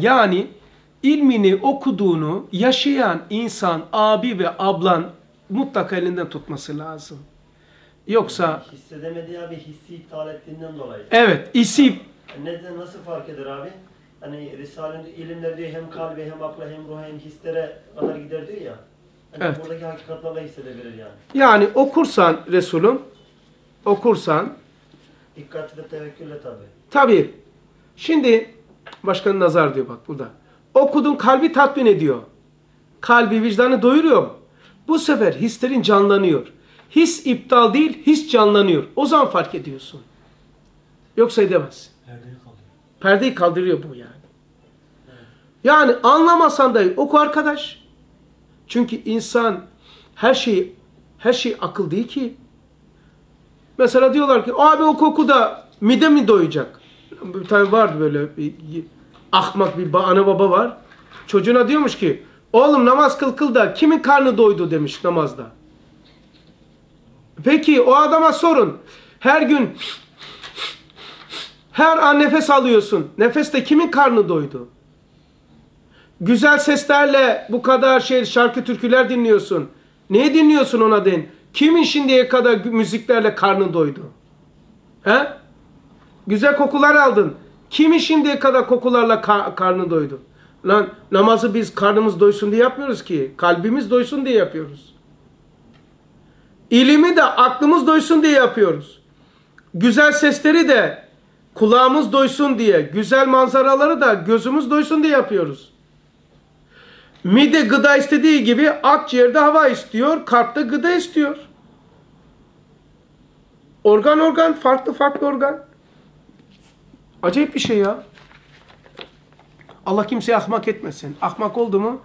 Yani ilmini okuduğunu yaşayan insan, abi ve ablan mutlaka elinden tutması lazım. Yoksa Hissedemediği abi hissi iptal ettiğinden dolayı. evet isim Neden nasıl fark eder abi? Hani Risale'nin ilimler diyor hem kalbe hem akla hem ruha hem hislere kadar gider diyor ya. Hani Evet. buradaki hakikatlarla hissedebilir yani. yani okursan Resulüm okursan Dikkat ve tevekkülle tabi. tabi şimdi başkanın nazar diyor bak burada. Okudun kalbi tatmin ediyor. Kalbi vicdanı doyuruyor mu? Bu sefer hislerin canlanıyor. His iptal değil, his canlanıyor. O zaman fark ediyorsun. Yoksa edemezsin. Perdeyi kaldırıyor. Perdeyi kaldırıyor bu yani. Yani anlamasan da oku arkadaş. Çünkü insan her şeyi her şey akıl değil ki. Mesela diyorlar ki abi oku oku da mide mi doyacak? Tane vardı böyle bir ahmak bir ana baba var. Çocuğuna diyormuş ki oğlum namaz kıl kıl da kimin karnı doydu demiş namazda. Peki o adama sorun. Her gün her an nefes alıyorsun. Nefeste kimin karnı doydu? Güzel seslerle bu kadar şey şarkı türküler dinliyorsun. Niye dinliyorsun ona den? Kimin şimdiye kadar müziklerle karnı doydu? He? Güzel kokular aldın. Kimin şimdiye kadar kokularla ka- karnı doydu? Lan namazı biz karnımız doysun diye yapmıyoruz ki. Kalbimiz doysun diye yapıyoruz. İlimi de aklımız doysun diye yapıyoruz. Güzel sesleri de kulağımız doysun diye, güzel manzaraları da gözümüz doysun diye yapıyoruz. Mide gıda istediği gibi akciğerde hava istiyor, kalp de gıda istiyor. Organ organ, farklı farklı organ. Acayip bir şey ya. Allah kimseyi ahmak etmesin. Ahmak oldu mu